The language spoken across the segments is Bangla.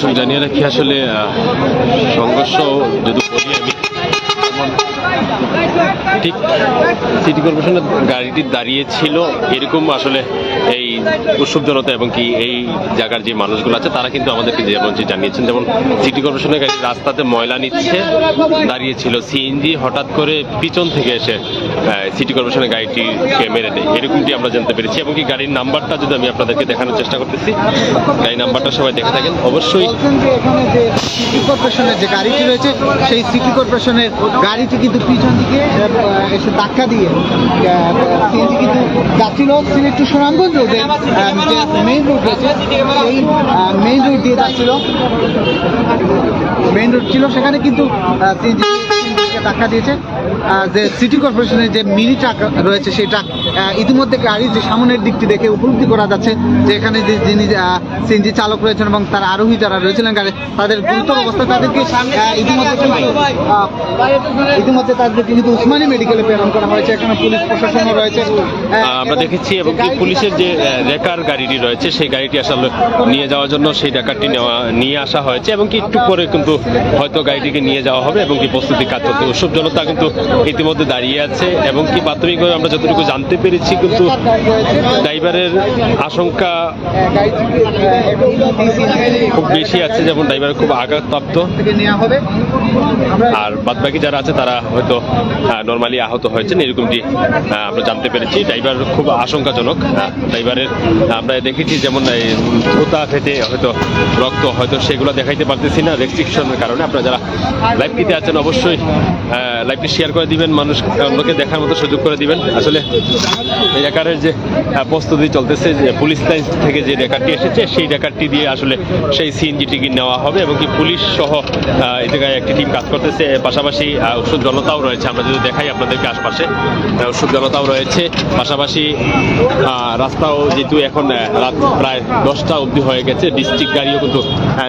দর্শক, জানিয়ে রাখি আসলে সংঘর্ষ যদি বলি আমি ঠিক সিটি কর্পোরেশনের গাড়িটি দাঁড়িয়েছিল এরকম আসলে এই উৎসব জনতা এবং কি এই জায়গার যে মানুষগুলো আছে, তারা কিন্তু আমাদেরকে যেমন যে জানিয়েছেন। যেমন সিটি কর্পোরেশনের গাড়ি রাস্তাতে ময়লা নিচ্ছে, দাঁড়িয়ে ছিল সিএনজি হঠাৎ করে পিছন থেকে এসে সিটি কর্পোরেশনের গাড়িটিকে মেরে দেয়। এরকমটি আমরা জানতে পেরেছি এবং কি গাড়ির নাম্বারটা যদি আমি আপনাদেরকে দেখানোর চেষ্টা করতেছি, গাড়ির নাম্বারটা সবাই দেখে থাকেন। অবশ্যই যে সিটি কর্পোরেশনের যে গাড়িটি রয়েছে, সেই সিটি কর্পোরেশনের গাড়িটি কিন্তু পিছন দিকে এসে ধাক্কা দিয়ে সিএনজি কিন্তু যাচ্ছিল। সিলেট সুনামগঞ্জ রোডে মেইন রুট মেইন রুট দিয়ে যাচ্ছিল। মেইন রুট ছিল সেখানে কিন্তু ধাক্কা দিয়েছে। যে সিটি কর্পোরেশনের যে মিনি ট্রাক রয়েছে, সেই ট্রাক ইতিমধ্যে গাড়ির যে সামনের দিকটি দেখে উপলব্ধি করা যাচ্ছে যে এখানে যে যিনি সিএনজি চালক রয়েছেন এবং তার আরোহী যারা রয়েছিলেন গাড়ি তাদের গুরুতর অবস্থা তাদেরকে ইতিমধ্যে ইতিমধ্যে তাদেরকে কিন্তু উসমানী মেডিকেলে প্রেরণ করা হয়েছে। এখানে পুলিশ প্রশাসনও রয়েছে। আমরা দেখেছি এবং কি পুলিশের যে রেকার গাড়িটি রয়েছে সেই গাড়িটি আসলে নিয়ে যাওয়ার জন্য সেই রেকারটি নেওয়া নিয়ে আসা হয়েছে এবং কি একটু পরে কিন্তু হয়তো গাড়িটিকে নিয়ে যাওয়া হবে এবং কি প্রস্তুতি কাজ চলছে উৎসব জনতা কিন্তু ইতিমধ্যে দাঁড়িয়ে আছে এবং কি প্রাথমিকভাবে আমরা যতটুকু জানতে পেরেছি কিন্তু গাড়ি রয়েছে। ড্রাইভারের আশঙ্কা খুব বেশি আছে, যেমন ড্রাইভার খুব আঘাতপ্রাপ্ত। আর বাদবাকি যারা আছে, তারা হয়তো নর্মালি আহত হয়েছেন, এরকমটি আমরা জানতে পেরেছি। ড্রাইভার খুব আশঙ্কাজনক ড্রাইভারের, আমরা দেখেছি যেমন এই থুতা ফেটে হয়তো রক্ত হয়তো সেগুলো দেখাইতে পারতেছি না রেস্ট্রিকশনের কারণে। আপনারা যারা লাইভটিতে আছেন, অবশ্যই লাইভটি শেয়ার করে দিবেন, মানুষ, অন্যকে দেখার মতো সুযোগ করে দিবেন। আসলে এই রেকারের যে প্রস্তুতি চলতেছে, যে পুলিশ লাইন থেকে যে রেকারটি এসেছে, সেই রেকারটি দিয়ে আসলে সেই সিএনজিটিকে নেওয়া হবে এবং কি পুলিশ সহ এই জায়গায় একটি টিম কাজ করতেছে। পাশাপাশি উৎসব জনতাও রয়েছে। আমরা যদি দেখাই আপনাদেরকে আশপাশে উৎসব জনতাও রয়েছে। পাশাপাশি রাস্তাও যেহেতু এখন রাত প্রায় দশটা অবধি হয়ে গেছে, ডিস্ট্রিক্ট গাড়িও কিন্তু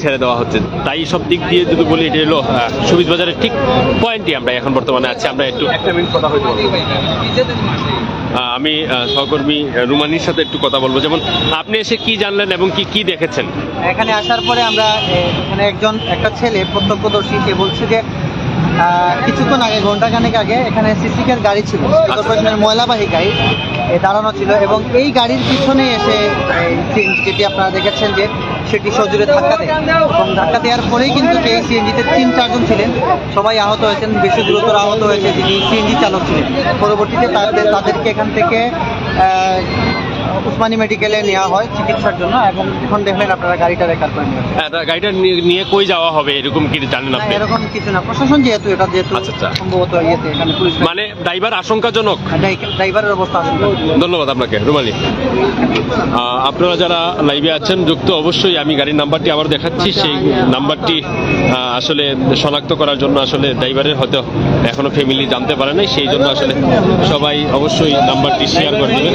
ছেড়ে দেওয়া হচ্ছে। তাই সব দিক দিয়ে যদি বলি, এটা হলো সুবিধ বাজারের ঠিক পয়েন্টই আমরা এখন বর্তমানে আছি। আমরা একটু একটা মিনিট কথা হইতে আমি সহকর্মী রুমানির সাথে একটু কথা বলব। যেমন আপনি এসে কি জানলেন এবং কি কি দেখেছেন? এখানে আসার পরে আমরা এখানে একজন একটা ছেলে প্রত্যক্ষদর্শী সে বলছে যে কিছুক্ষণ আগে ঘন্টাখানেক আগে এখানে সিসিকের গাড়ি ছিল কর্পোরেশনের ময়লাবাহী গাড়ি এ, দাঁড়ানো ছিল এবং এই গাড়ির পিছনে এসে যেটি আপনারা দেখেছেন যে সেটি সজোরে ধাক্কা দেয়? এবং ধাক্কা দেওয়ার পরেই কিন্তু সেই সিএনজিতে তিন চারজন ছিলেন। সবাই আহত হয়েছেন, বেশি গুরুতর আহত হয়েছে যিনি সিএনজি চালক ছিলেন। পরবর্তীতে তাদের তাদেরকে এখান থেকে উসমানী মেডিকেলে নেওয়া হয় চিকিৎসার জন্য এবং এখন দেখলেন আপনারা গাড়িটা রেকার করে নেবেন আহ, গাড়িটা নিয়ে- কই যাওয়া হবে এরকম কি জানেন আপনি? এরকম কিছু না। প্রশাসন যেহেতু এটা যেহেতু আচ্ছা, আচ্ছা। সম্ভবত ইয়েতে এখানে পুলিশ মানে ড্রাইভার আশঙ্কাজনক? ড্রাইভারের অবস্থা ধন্যবাদ আপনাকে রুমালি। আপনারা যারা লাইভে আছেন যুক্ত অবশ্যই আমি গাড়ির নাম্বারটি আবার দেখাচ্ছি। সেই নাম্বারটি আসলে শনাক্ত করার জন্য আসলে ড্রাইভারের হয়তো এখনও ফ্যামিলি জানতে পারে নাই। সেই জন্য আসলে সবাই অবশ্যই নাম্বারটি শেয়ার করে দেবেন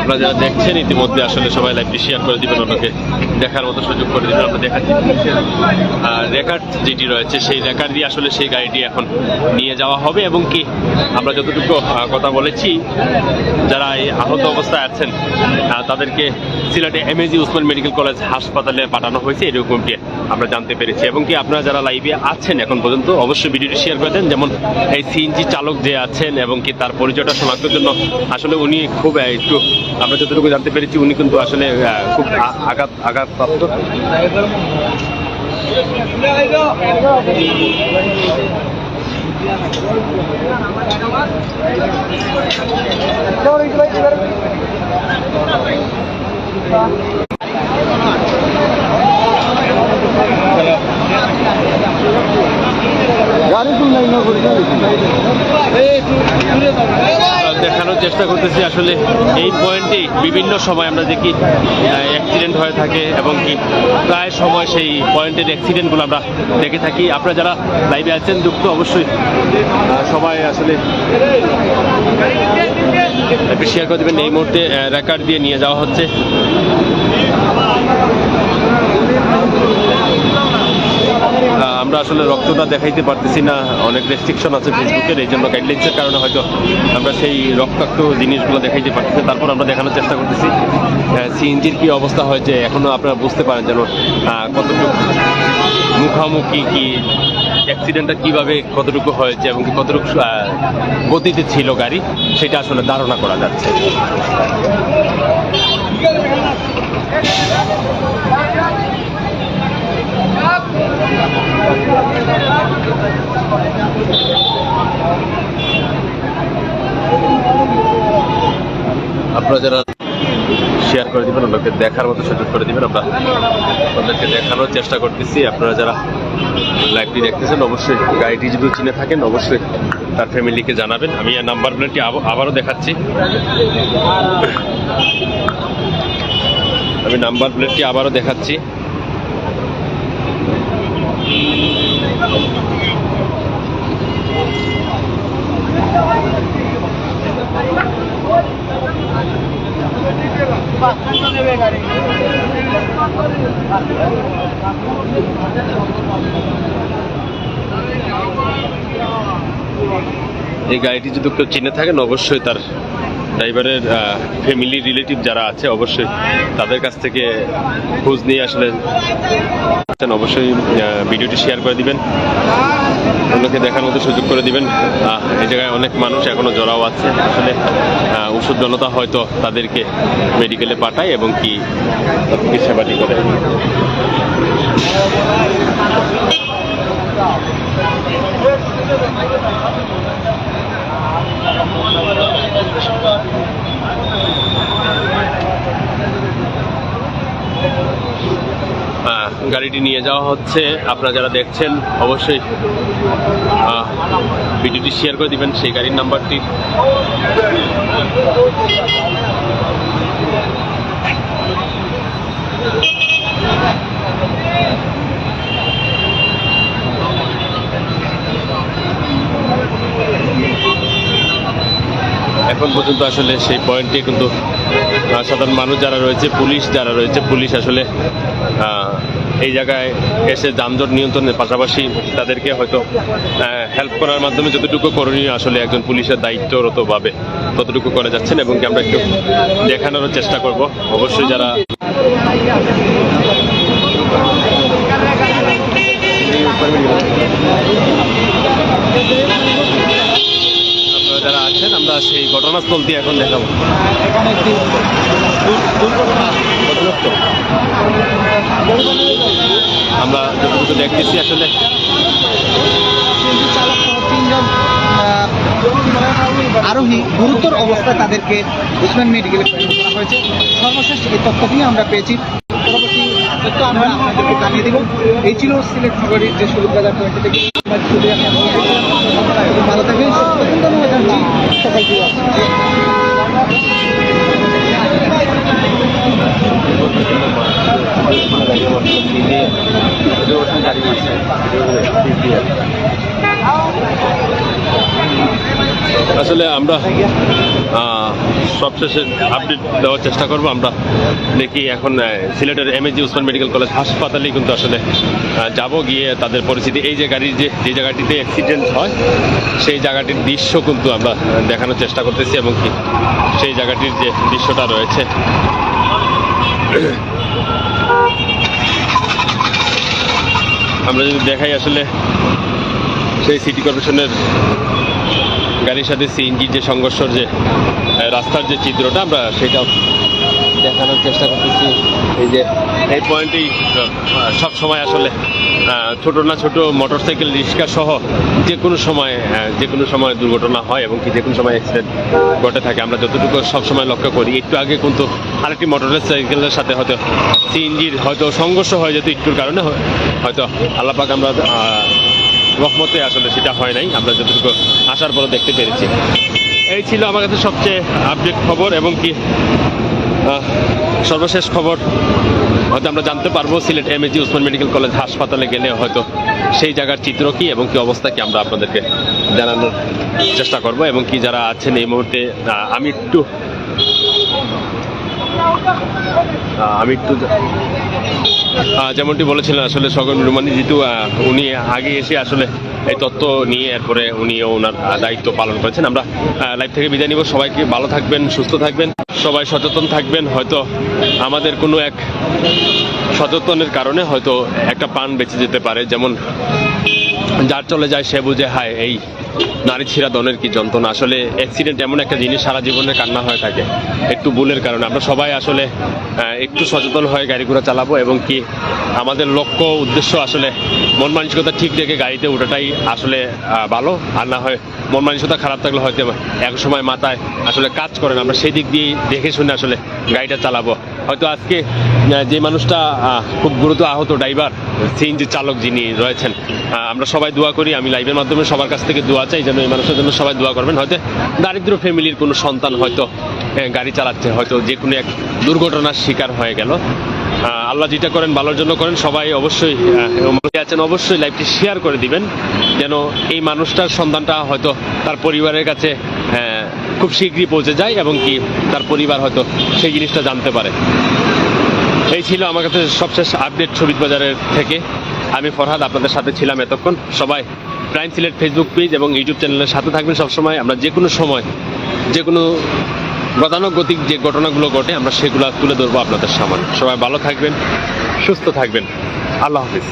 আপনারা যারা দেখছেন ইতিমধ্যে আসলে সবাই লাইভটি শেয়ার করে দিবেন অন্যকে দেখার মতো সুযোগ করে দিবেন, আমরা দেখাচ্ছি। রেকার্ড যেটি রয়েছে, সেই রেকার্ড দিয়ে আসলে সেই গাড়িটি এখন নিয়ে যাওয়া হবে এবং কি আমরা যতটুকু কথা বলেছি, যারা এই আহত অবস্থায় আছেন তাদেরকে সিলেটে এমএজি উসমান মেডিকেল কলেজ হাসপাতালে পাঠানো হয়েছে এরকমটি আমরা জানতে পেরেছি। এবং কি আপনারা যারা লাইভে আছেন এখন পর্যন্ত, অবশ্যই ভিডিওটি শেয়ার করে দেন। যেমন এই সিএনজি চালক যে আছেন এবং কি তার পরিচয়টা শনাক্তের জন্য, আসলে উনি খুব একটু আমরা যতটুকু জানতে পেরেছি উনি কিন্তু আসলে খুব আঘাত আঘাতপ্রাপ্ত। গাড়ি তুললাই না করে। দেখানোর চেষ্টা করতেছি। আসলে এই পয়েন্টেই বিভিন্ন সময় আমরা দেখি অ্যাক্সিডেন্ট হয়ে থাকে এবং কি প্রায় সময় সেই পয়েন্টের অ্যাক্সিডেন্টগুলো আমরা দেখে থাকি। আপনারা যারা লাইভে আছেন, যুক্ত অবশ্যই সবাই আসলে শেয়ার করে দেবেন। এই মুহূর্তে রেকার্ড দিয়ে নিয়ে যাওয়া হচ্ছে। আমরা আসলে রক্তটা দেখাইতে পারতেছি না, অনেক রেস্ট্রিকশন আছে ফেসবুকের এই জন্য গাইডলাইন্সের কারণে হয়তো আমরা সেই রক্তাক্ত জিনিসগুলো দেখাইতে পারতেছি তারপর আমরা দেখানোর চেষ্টা করতেছি। সিএনজির কি অবস্থা হয়েছে এখনও আপনারা বুঝতে পারেন যেন কতটুকু মুখামুখি কি অ্যাক্সিডেন্টটা কীভাবে কতটুকু হয়েছে এবং কতটুকু গতিতে ছিল গাড়ি, সেটা আসলে ধারণা করা যাচ্ছে। আপনারা যারা শেয়ার করে দিবেন, ওদেরকে দেখার মতো সুযোগ করে দিবেন, আমরা ওদেরকে দেখানোর চেষ্টা করতেছি। আপনারা যারা লাইভটি দেখতেছেন, অবশ্যই গাড়িটি যদি চিনে থাকেন, অবশ্যই তার ফ্যামিলিকে জানাবেন। আমি এই নাম্বার প্লেটটি আব- আবারও দেখাচ্ছি। আমি নাম্বার প্লেটটি আবারও দেখাচ্ছি। এই গাড়িটি যদি কেউ চিনে থাকেন অবশ্যই তার ড্রাইভারের ফ্যামিলি রিলেটিভ যারা আছে অবশ্যই তাদের কাছ থেকে খোঁজ নিয়ে আসলে অবশ্যই ভিডিওটি শেয়ার করে দিবেন। অন্যকে দেখার মতো সুযোগ করে দিবেন। এই জায়গায় অনেক মানুষ এখনও জড়াও আছে। আসলে ওষুধ জনতা হয়তো তাদেরকে মেডিকেলে পাঠায় এবং কি সেবাটি করে। আহ, গাড়িটি নিয়ে যাওয়া হচ্ছে। আপনারা যারা দেখছেন, অবশ্যই ভিডিওটি শেয়ার করে দিবেন সেই গাড়ির নাম্বারটি। এখন পর্যন্ত আসলে সেই পয়েন্টে কিন্তু সাধারণ মানুষ যারা রয়েছে, পুলিশ যারা রয়েছে, পুলিশ আসলে এই জায়গায় এসে যানজট নিয়ন্ত্রণের পাশাপাশি তাদেরকে হয়তো হেল্প করার মাধ্যমে যতটুকু করণীয় আসলে একজন পুলিশের দায়িত্বরতভাবে ততটুকু করে যাচ্ছেন এবং কি আমরা একটু দেখানোর চেষ্টা করব। অবশ্যই যারা আপনারা যারা আছেন আমরা সেই ঘটনাস্থল দিয়ে এখন দেখাবো। এখানে একটি দুর্ঘটনা। দেখতেছি আসলে। আরোহী গুরুতর অবস্থায় তাদেরকে উসমান মেডিকেলে করা হয়েছে। সর্বশেষ এই তথ্যটি আমরা পেয়েছি। পরবর্তী তথ্য আমরা আপনাদেরকে জানিয়ে দিব। এই ছিল সিলেট নগরীর যে সুরুপ বাজার থেকে। ভালো থাকবেন সুস্থ থাকবেন ধন্যবাদ জানাচ্ছি সকলকে আসলে আমরা সবশেষে আপডেট দেওয়ার চেষ্টা করব। আমরা দেখি এখন সিলেটের M AG Osman medical college হাসপাতালে কিন্তু আসলে যাব গিয়ে তাদের পরিস্থিতি। এই যে গাড়ির যে যে জায়গাটিতে অ্যাক্সিডেন্ট হয়, সেই জায়গাটির দৃশ্য কিন্তু আমরা দেখানোর চেষ্টা করতেছি এবং কি সেই জায়গাটির যে দৃশ্যটা রয়েছে। আমরা যদি দেখাই আসলে, সেই সিটি কর্পোরেশনের গাড়ির সাথে সিএনজির যে সংঘর্ষর যে রাস্তার যে চিত্রটা, আমরা সেটা দেখানোর চেষ্টা করতেছি। এই যে, এই পয়েন্টেই সব সময় আসলে ছোট না ছোট মোটরসাইকেল রিক্সা সহ যে কোনো সময় যে কোনো সময় দুর্ঘটনা হয় এবং কি যে কোনো সময় অ্যাক্সিডেন্ট ঘটে থাকে। আমরা যতটুকু সব সময় লক্ষ্য করি, একটু আগে কিন্তু আরেকটি মোটর সাইকেলের সাথে হয়তো সিএনজির হয়তো সংঘর্ষ হয়ে যেত একটুর কারণে হয়- হয়তো আল্লাপাক আমরা রহমতে আসলে সেটা হয় নাই। আমরা যতটুকু আসার পরে দেখতে পেরেছি। এই ছিল আমার কাছে সবচেয়ে আপডেট খবর এবং কি সর্বশেষ খবর। হয়তো আমরা জানতে পারব, Sylhet M AG Osman medical college হাসপাতালে গেলে হয়তো সেই জায়গার চিত্র কি এবং কি অবস্থা কি আমরা আপনাদেরকে জানানোর চেষ্টা করব এবং কি যারা আছেন এই মুহূর্তে আমি একটু আমি একটু যেমনটি বলেছিলেন, আসলে সগন রুমানি যেহেতু উনি আগে এসে আসলে এই তত্ত্ব নিয়ে এরপরে উনিও ওনার দায়িত্ব পালন করেছেন। আমরা লাইভ থেকে বিদায় নিব। সবাইকে ভালো থাকবেন, সুস্থ থাকবেন, সবাই সচেতন থাকবেন। হয়তো আমাদের কোনো এক সচেতনের কারণে হয়তো একটা পান বেঁচে যেতে পারে। যেমন, যার চলে যায় সে বুঝে, হায়, এই নারী ছিঁড়া দনের কি যন্ত্রণা? আসলে অ্যাক্সিডেন্ট এমন একটা জিনিস সারা জীবনের কান্না হয়ে থাকে। একটু ভুলের কারণে। আমরা সবাই আসলে একটু সচেতন হয়ে গাড়ি ঘোড়া চালাবো এবং কি আমাদের লক্ষ্য উদ্দেশ্য আসলে মন মানসিকতা ঠিক রেখে গাড়িতে ওঠাটাই আসলে ভালো। আর না হয় মন মানসিকতা খারাপ থাকলে হয়তো এক সময় মাথায় আসলে কাজ করে না। আমরা সেই দিক দিয়ে দেখে শুনে আসলে গাড়িটা চালাবো। হয়তো আজকে যে মানুষটা খুব গুরুত্ব আহত ড্রাইভার সিএনজি চালক যিনি রয়েছেন আমরা সবাই দোয়া করি আমি লাইভের মাধ্যমে সবার কাছ থেকে দোয়া চাই যেন এই মানুষের জন্য সবাই দোয়া করবেন। হয়তো দারিদ্র ফ্যামিলির কোনো সন্তান হয়তো গাড়ি চালাচ্ছে হয়তো যে কোনো এক দুর্ঘটনার শিকার হয়ে গেল। আল্লাহ যেটা করেন ভালোর জন্য করেন সবাই অবশ্যই আছেন অবশ্যই লাইভটি শেয়ার করে দিবেন যেন এই মানুষটার সন্তানটা হয়তো তার পরিবারের কাছে আহ, খুব শীঘ্রই পৌঁছে যায় এবং কি তার পরিবার হয়তো সেই জিনিসটা জানতে পারে। এই ছিল আমার কাছে সবশেষ আপডেট ছবিত বাজারের থেকে। আমি ফরহাদ, আপনাদের সাথে ছিলাম এতক্ষণ। সবাই প্রাইম সিলেট ফেসবুক পেজ এবং ইউটিউব চ্যানেলের সাথে থাকবেন সবসময়। আমরা যে কোনো সময়, যে কোনো গতানুগতিক যে ঘটনাগুলো ঘটে, আমরা সেগুলো তুলে ধরবো আপনাদের সামনে। সবাই ভালো থাকবেন, সুস্থ থাকবেন। আল্লাহ হাফিজ।